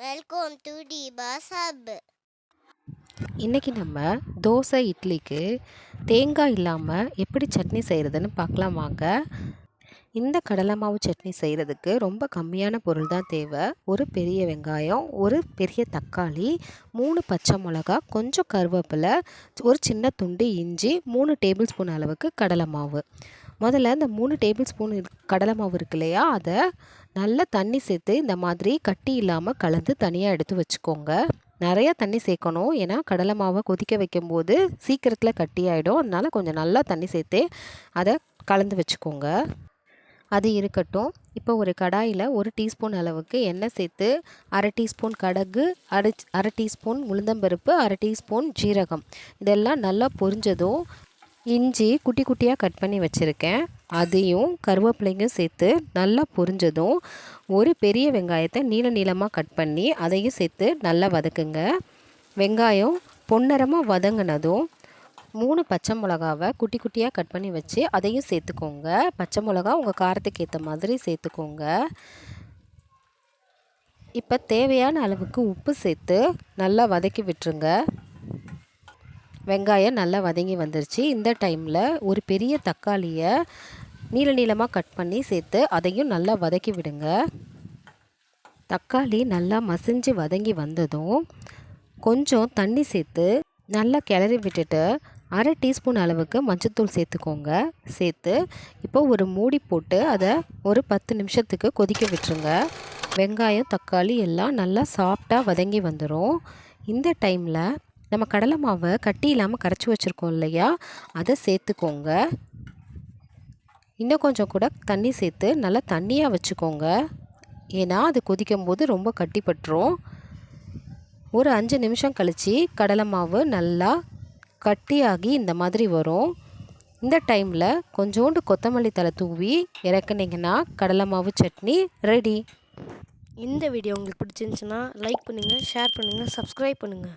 Welcome to Dibha sub இன்றைக்கி நம்ம தோசை இட்லிக்கு தேங்காய் இல்லாமல் எப்படி சட்னி செய்கிறதுன்னு பார்க்கலாம் வாங்க. இந்த கடலை மாவு சட்னி செய்கிறதுக்கு ரொம்ப கம்மியான பொருள் தான் தேவை. ஒரு பெரிய வெங்காயம் ஒரு பெரிய தக்காளி மூணு பச்சை மிளகா கொஞ்சம் கருவேப்பிலை ஒரு சின்ன துண்டு இஞ்சி மூணு டேபிள் ஸ்பூன் அளவுக்கு கடலை மாவு. முதல்ல இந்த மூணு டேபிள் ஸ்பூன் கடலை மாவு இருக்கு இல்லையா? அதை நல்லா தண்ணி சேர்த்து இந்த மாதிரி கட்டி இல்லாமல் கலந்து தனியாக எடுத்து வச்சுக்கோங்க. நிறையா தண்ணி சேர்க்கணும். ஏன்னா கடலை மாவை கொதிக்க வைக்கும்போது சீக்கிரத்தில் கட்டி ஆகிடும் அதனால் கொஞ்சம் நல்லா தண்ணி சேர்த்து அதை கலந்து வச்சுக்கோங்க. அது இருக்கட்டும். இப்போ ஒரு கடாயில் ஒரு டீஸ்பூன் அளவுக்கு எண்ணெய் சேர்த்து அரை டீஸ்பூன் கடகு அரை அரை டீஸ்பூன் உளுந்தம்பருப்பு அரை டீஸ்பூன் ஜீரகம். இதெல்லாம் நல்லா பொரிஞ்சதும் இஞ்சி குட்டி குட்டியாக கட் பண்ணி வச்சுருக்கேன். அதையும் கருவேப்பிலையும் சேர்த்து நல்லா பொரிஞ்சதும் ஒரு பெரிய வெங்காயத்தை நீள நீளமாக கட் பண்ணி அதையும் சேர்த்து நல்லா வதக்குங்க. வெங்காயம் பொன்னரமாக வதங்கினதும் மூணு பச்சை மிளகாவை குட்டி குட்டியாக கட் பண்ணி வச்சு அதையும் சேர்த்துக்கோங்க. பச்சை மிளகா உங்கள் காரத்துக்கு ஏற்ற மாதிரி சேர்த்துக்கோங்க. இப்போ தேவையான அளவுக்கு உப்பு சேர்த்து நல்லா வதக்கி விட்டுருங்க. வெங்காயம் நல்லா வதங்கி வந்துருச்சு. இந்த டைமில் ஒரு பெரிய தக்காளியை நீள நீளமாக கட் பண்ணி சேர்த்து அதையும் நல்லா வதக்கி விடுங்க. தக்காளி நல்லா மசிஞ்சு வதங்கி வந்ததும் கொஞ்சம் தண்ணி சேர்த்து நல்லா கிளறி விட்டுட்டு அரை டீஸ்பூன் அளவுக்கு மஞ்சத்தூள் சேர்த்துக்கோங்க. சேர்த்து இப்போ ஒரு மூடி போட்டு அதை ஒரு பத்து நிமிஷத்துக்கு கொதிக்க விட்டுருங்க. வெங்காயம் தக்காளி எல்லாம் நல்லா சாஃப்டாக வதங்கி வந்துடும் இந்த டைமில் நம்ம கடலை மாவை கட்டி இல்லாமல் கரைச்சி வச்சுருக்கோம் இல்லையா? அதை சேர்த்துக்கோங்க. இன்னும் கொஞ்சம் கூட தண்ணி சேர்த்து நல்லா தண்ணியாக வச்சுக்கோங்க. ஏன்னா அது கொதிக்கும் போது ரொம்ப கட்டிப்பட்டுரும். ஒரு அஞ்சு நிமிஷம் கழித்து கடலை மாவு நல்லா கட்டியாகி இந்த மாதிரி வரும். இந்த டைமில் கொஞ்சோண்டு கொத்தமல்லி தலை தூவி இறக்குனீங்கன்னா கடலை மாவு சட்னி ரெடி. இந்த வீடியோ உங்களுக்கு பிடிச்சிருந்துச்சுன்னா லைக் பண்ணுங்கள் ஷேர் பண்ணுங்கள் சப்ஸ்கிரைப் பண்ணுங்கள்